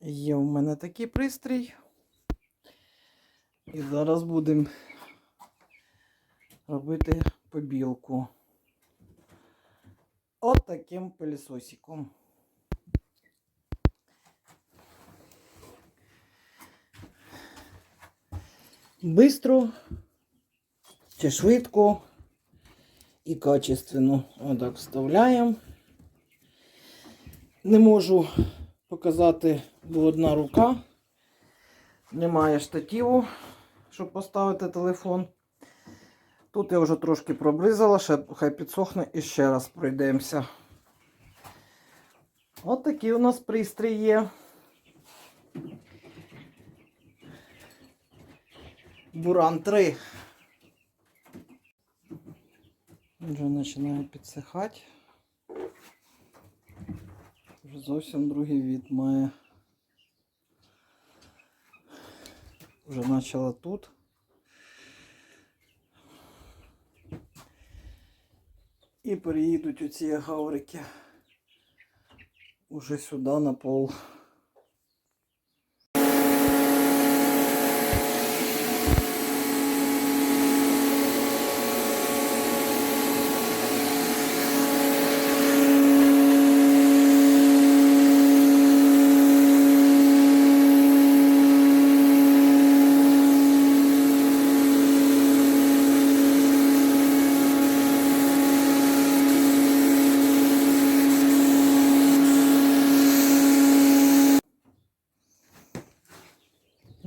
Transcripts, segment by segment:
Є в мене такий пристрій. І зараз будемо робити побілку. От таким пилісосиком. Бистро чи швидко і качественно. Отак вставляємо. Не можу показати, бо одна рука. Немає штативу, щоб поставити телефон. Тут я вже трошки пробризала, ще хай підсохне і ще раз пройдемося. От такий у нас пристрій є. Буран 3. Вже починає підсихати. Зовсім другий від має. Вже почала тут. І переїдуть оці гаврики уже сюди на пол.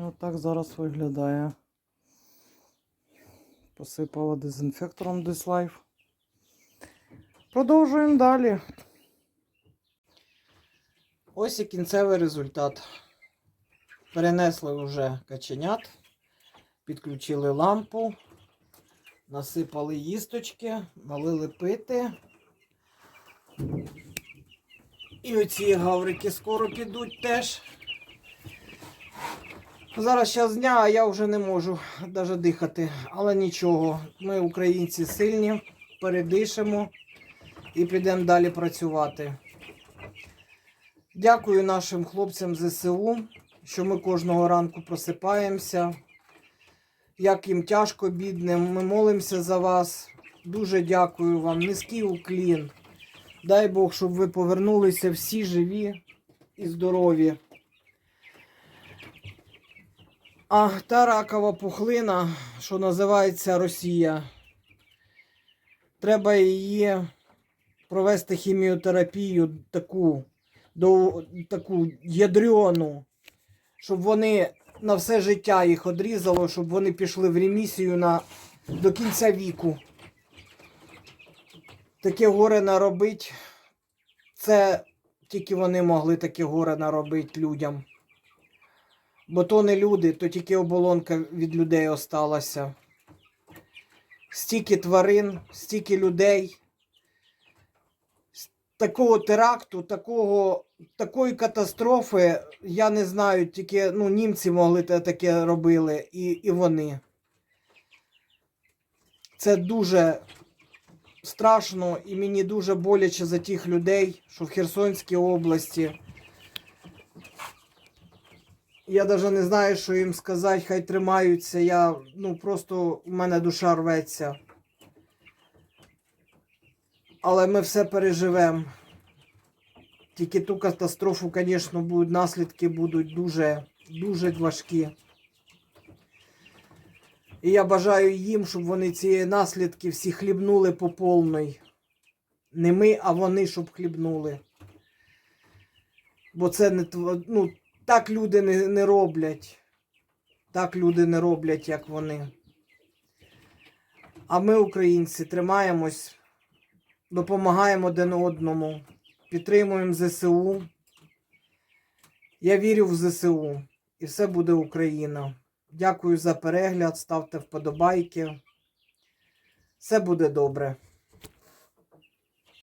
Ось так зараз виглядає. Посипала дезінфектором Dislife. Продовжуємо далі. Ось і кінцевий результат. Перенесли вже каченят, підключили лампу, насипали їсточки, налили пити. І оці гаврики скоро підуть теж. Зараз час дня, а я вже не можу навіть дихати. Але нічого, ми українці сильні, передишимо і підемо далі працювати. Дякую нашим хлопцям ЗСУ, що ми кожного ранку просипаємося. Як їм тяжко, бідним, ми молимося за вас. Дуже дякую вам. Низький уклін. Дай Бог, щоб ви повернулися всі живі і здорові. А та ракова пухлина, що називається Росія, треба її провести хіміотерапію таку, до, таку ядрёну, щоб вони на все життя їх одрізало, щоб вони пішли в ремісію на, до кінця віку. Таке горе наробить, це тільки вони могли таке горе наробити людям. Бо то не люди, то тільки оболонка від людей осталася. Стільки тварин, стільки людей. Такого теракту, такого, такої катастрофи, я не знаю, тільки ну, німці могли таке робили, і, і вони. Це дуже страшно і мені дуже боляче за тих людей, що в Херсонській області. Я навіть не знаю, що їм сказати, хай тримаються. Я, ну, просто у мене душа рветься. Але ми все переживемо. Тільки ту катастрофу, звісно, будуть наслідки будуть дуже, дуже важкі. І я бажаю їм, щоб вони ці наслідки всі хлібнули по повній. Не ми, а вони, щоб хлібнули. Бо це не ну, так люди не, не роблять. Так люди не роблять, як вони. А ми, українці, тримаємось, допомагаємо один одному, підтримуємо ЗСУ. Я вірю в ЗСУ. І все буде Україна. Дякую за перегляд, ставте вподобайки. Все буде добре.